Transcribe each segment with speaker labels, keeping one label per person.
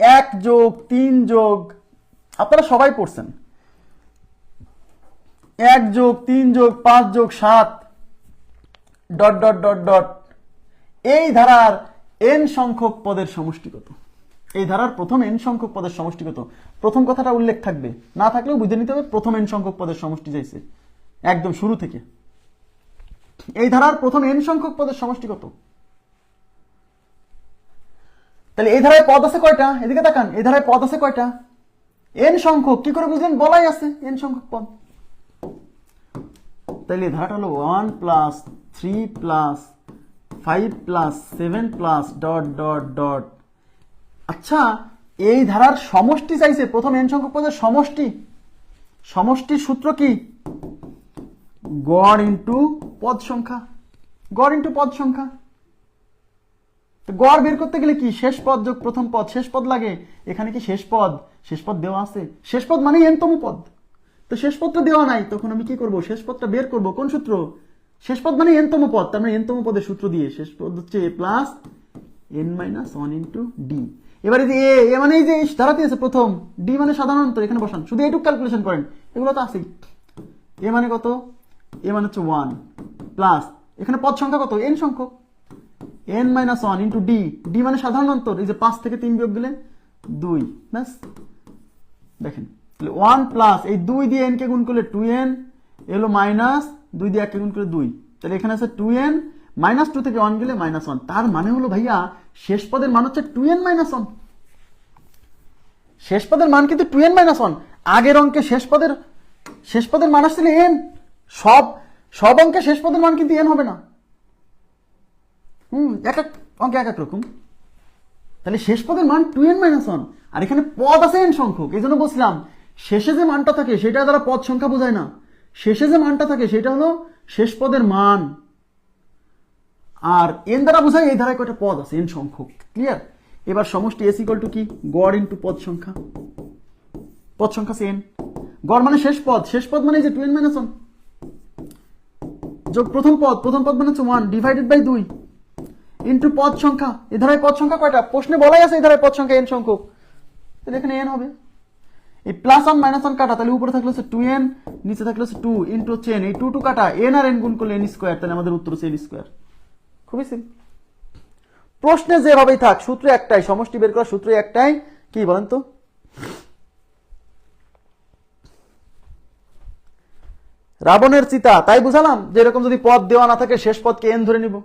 Speaker 1: এক যোগ, তিন যোগ, আপনারা সবাই পড়ছেন। এক যোগ, তিন যোগ, পাঁচ যোগ, সাত, ডট ডট ডট ডট। এই ধারার এন সংখ্যক পদের সমষ্টি কত এই ধারার প্রথম এন সংখ্যক পদের সমষ্টি কত প্রথম কথাটা উল্লেখ থাকবে। না থাকলেও বুঝে নিতে হবে, প্রথম এন সংখ্যক পদের সমষ্টি চাইছে। একদম শুরু থেকে। এই ধারার প্রথম এন সংখ্যক পদের সমষ্টি কত তাহলে এই ধারায় পদ আছে কয়টা? এদিকে তাকান, এই ধারায় পদ আছে কয়টা? এন সংখ্যক, কি করে বুঝলেন? বলাই আছে এন সংখ্যক পদ। তাহলে ধারাটা হলো one plus three plus five plus seven plus dot dot dot আচ্ছা এই ধারার সমষ্টি চাইছে, প্রথম এন সংখ্যক পদের সমষ্টি। সমষ্টির সূত্র কি? গড় ইন্টু পদ সংখ্যা। গড় ইন্টু পদ সংখ্যা। তো গড় বের করতে গেলে কি? শেষ পদ যোগ প্রথম পদ, শেষ পদ লাগে? এখানে কি শেষ পদ? শেষ পদ দেওয়া আছে। শেষ পদ মানে এনতম পদ। তো শেষ পদটা দেওয়া নাই, তখন আমি কি করব? শেষ পদটা বের করব। কোন সূত্র? শেষ পদ মানে এনতম পদ। তার মানে এনতম পদের সূত্র দিয়ে। শেষ পদ হচ্ছে a plus n minus one into d এবারে যে এ এ মানে যে ধারাতে আছে প্রথম। ডি মানে সাধারণত এখানে বসান। শুধু এইটুকু ক্যালকুলেশন করেন। এগুলো তো আছেই। এ মানে কত? এ মানে হচ্ছে ওয়ান প্লাস এখানে পদ সংখ্যা কত? এন সংখ্যক। N minus one into d d মানে সাধারণ অন্তর এই যে পাঁচ থেকে তিন বিয়োগ দিলে দুই। ব্যাস। দেখেন। তাহলে ওয়ান প্লাস এই দুই দিয়ে এন কে গুণ করলে টু এন এলো মাইনাস দুই দিয়ে এককে গুণ করলে দুই। তাহলে এখানে আছে টু এন মাইনাস টু থেকে ওয়ান গেলে মাইনাস ওয়ান তার মানে হলো ভাইয়া, শেষ পদের মান হচ্ছে টু এন মাইনাস ওয়ান শেষ পদের মান কিন্তু টু এন মাইনাস ওয়ান আগের অঙ্কে শেষ পদের শেষ পদের মান আসছিল এন সব সব অঙ্কে শেষ পদের মান কিন্তু এন হবে না। হুম, এক এক অঙ্কে এক এক রকম। তাহলে শেষ পদের মান টু এন মাইনাস ওয়ান আর এখানে পদ আছে এন সংখ্যক, এই জন্য বলছিলাম, শেষে যে মানটা থাকে সেটা দ্বারা পদ সংখ্যা বোঝায় না। শেষে যে মানটা থাকে সেটা হলো শেষ পদের মান। আর এন দ্বারা বোঝায় এই ধারায় কয়টা পদ আছে এন সংখ্যক। ক্লিয়ার এবার সমষ্টি এস ইকুয়াল টু কি? গড় ইন্টু পদ সংখ্যা। পদ সংখ্যা সেন গড় মানে শেষ পদ। শেষ পদ মানে যে টু এন মাইনাস ওয়ান যোগ প্রথম পদ প্রথম পদ মানে হচ্ছে ওয়ান ডিভাইডেড বাই দুই ইন্টু পদ সংখ্যা। এ পদ সংখ্যা কয়টা? প্রশ্নে বলাই আছে এই ধারায় পদ সংখ্যা এন সংখ্যক। তাহলে এখানে এন হবে। এই প্লাস ওয়ান মাইনাস ওয়ান কাটা, তাহলে উপরে থাকলে হচ্ছে টু এন নিচে থাকলে হচ্ছে টু ইন্টু হচ্ছে এন এই টু টু কাটা এন আর এন গুণ করলে এন স্কোয়ার তাহলে আমাদের উত্তর হচ্ছে এন স্কোয়ার খুবই সিম্পল প্রশ্নে যেভাবেই থাক, সূত্র একটাই, সমষ্টি বের করার সূত্র একটাই, কি বলেন তো? রাবণের চিতা, তাই বুঝালাম? যে এরকম যদি পদ দেওয়া না থাকে, শেষ পদকে এন ধরে নিব।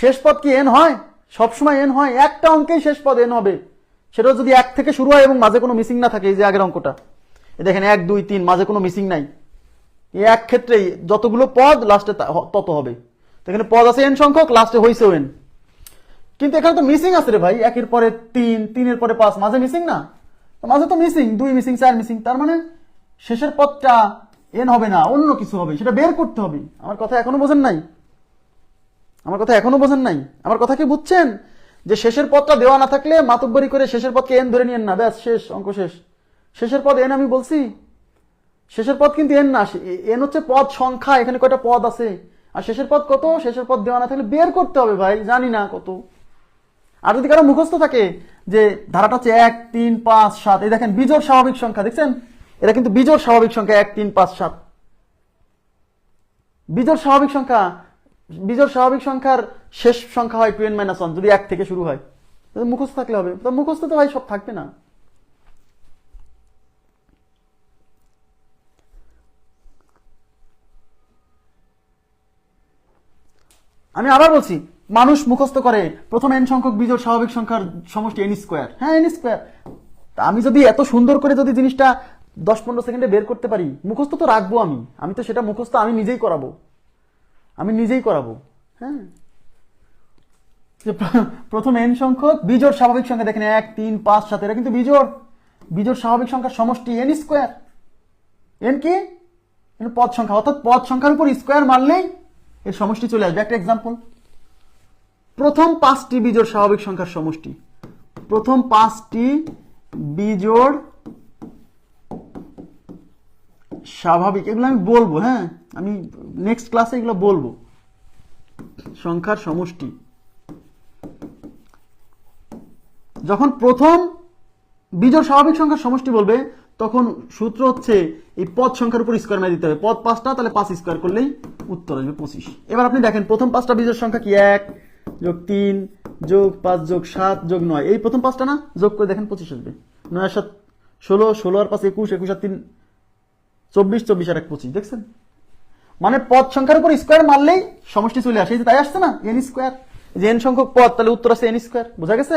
Speaker 1: শেষ পদ কি এন হয়? সবসময় এন হয়। একটা অঙ্কেই শেষ পদ এন হবে। সেটা যদি এক থেকে শুরু হয় এবং মাঝে কোনো মিসিং না থাকে, এই যে আগের অঙ্কটা। এ দেখেন, এক, দুই, তিন, মাঝে কোনো মিসিং নাই। এক ক্ষেত্রেই যতগুলো পদ লাস্টে তত হবে। এখানে পদ আছে এন সংখ্যক লাস্টে হয়েছেও এন কিন্তু এখানে তো মিসিং আছে রে ভাই। একের পরে তিন, তিনের পরে পাঁচ, মাঝে মিসিং না? মাঝে তো মিসিং দুই মিসিং চার মিসিং তার মানে শেষের পদটা এন হবে না, অন্য কিছু হবে। সেটা বের করতে হবে। আমার কথা এখনও বোঝেন নাই। আমার কথা এখনও বোঝেন নাই। আমার কথা কি বুঝছেন? যে শেষের পদটা দেওয়া না থাকলে মাতব্বরি করে শেষের পদকে এন ধরে নিয়েন না। ব্যাস, শেষ, অঙ্ক শেষ। শেষের পদ এন আমি বলছি? শেষের পদ কিন্তু এন না। এন হচ্ছে পদ সংখ্যা, এখানে কয়টা পদ আছে? আর শেষের পদ কত? শেষের পদ দেওয়া না থাকলে বের করতে হবে ভাই, জানি না কত। আর যদি কারও মুখস্থ থাকে যে ধারাটা হচ্ছে এক, তিন, পাঁচ, সাত, এই দেখেন বিজোড় স্বাভাবিক সংখ্যা, দেখছেন? এটা কিন্তু বিজোড় স্বাভাবিক সংখ্যা, এক, তিন, পাঁচ, সাত। বিজোড় স্বাভাবিক সংখ্যা বিজোড় স্বাভাবিক সংখ্যার শেষ সংখ্যা হয় টু এন মাইনাস ওয়ান, যদি এক থেকে শুরু হয়। মুখস্থ থাকলে হবে। তো মুখস্থ তো ভাই সব থাকবে না। আমি আবার বলছি, মানুষ মুখস্থ করে প্রথম এন সংখ্যক বিজোড় স্বাভাবিক সংখ্যার সমষ্টি এন স্কোয়ার হ্যাঁ এন স্কোয়ার তা আমি যদি এত সুন্দর করে যদি জিনিসটা দশ পনেরো সেকেন্ডে বের করতে পারি, মুখস্থ তো রাখব আমি। আমি তো সেটা মুখস্থ আমি নিজেই করাবো। আমি নিজেই করাবো। হ্যাঁ? প্রথম এন সংখ্যক, বিজোড় স্বাভাবিক সংখ্যা দেখেন, এক, তিন, পাঁচ, সাত, এরা কিন্তু বিজোড়। বিজোড় স্বাভাবিক সংখ্যার সমষ্টি এন স্কোয়ার এন কি? পদ সংখ্যা। অর্থাৎ পদ সংখ্যার উপর স্কোয়ার মারলেই এর সমষ্টি চলে আসবে। একটা এক্সাম্পল প্রথম পাঁচটি বিজোড় স্বাভাবিক সংখ্যার সমষ্টি। প্রথম পাঁচটি বিজোড় স্বাভাবিক, এগুলো আমি বলব হ্যাঁ? আমি নেক্সট ক্লাসে এগুলো বলব। সংখ্যার সমষ্টি। যখন প্রথম বিজোড় স্বাভাবিক সংখ্যার সমষ্টি বলবে, তখন সূত্র হচ্ছে এই পদ সংখ্যার উপর স্কোয়ার মেরে দিতে হবে। পদ পাঁচটা, তাহলে পাঁচ স্কোয়ার করলেই উত্তর আসবে পঁচিশ। এবার আপনি দেখেন, প্রথম পাঁচটা বিজোড় সংখ্যা কি? এক যোগ তিন যোগ পাঁচ যোগ সাত যোগ নয়। এই প্রথম পাঁচটা না, যোগ করে দেখেন পঁচিশ আসবে। নয় সাত ষোলো ষোলো আর পাঁচ একুশ একুশ আর তিন, চব্বিশ চব্বিশ আর এক পঁচিশ। দেখছেন? মানে পদ সংখ্যার উপর স্কোয়ার মারলেই সমষ্টি চলে আসে তাই আসছে না? এন স্কোয়ার যে এন সংখ্যক পদ, তাহলে উত্তর আছে এন স্কোয়ার বোঝা গেছে?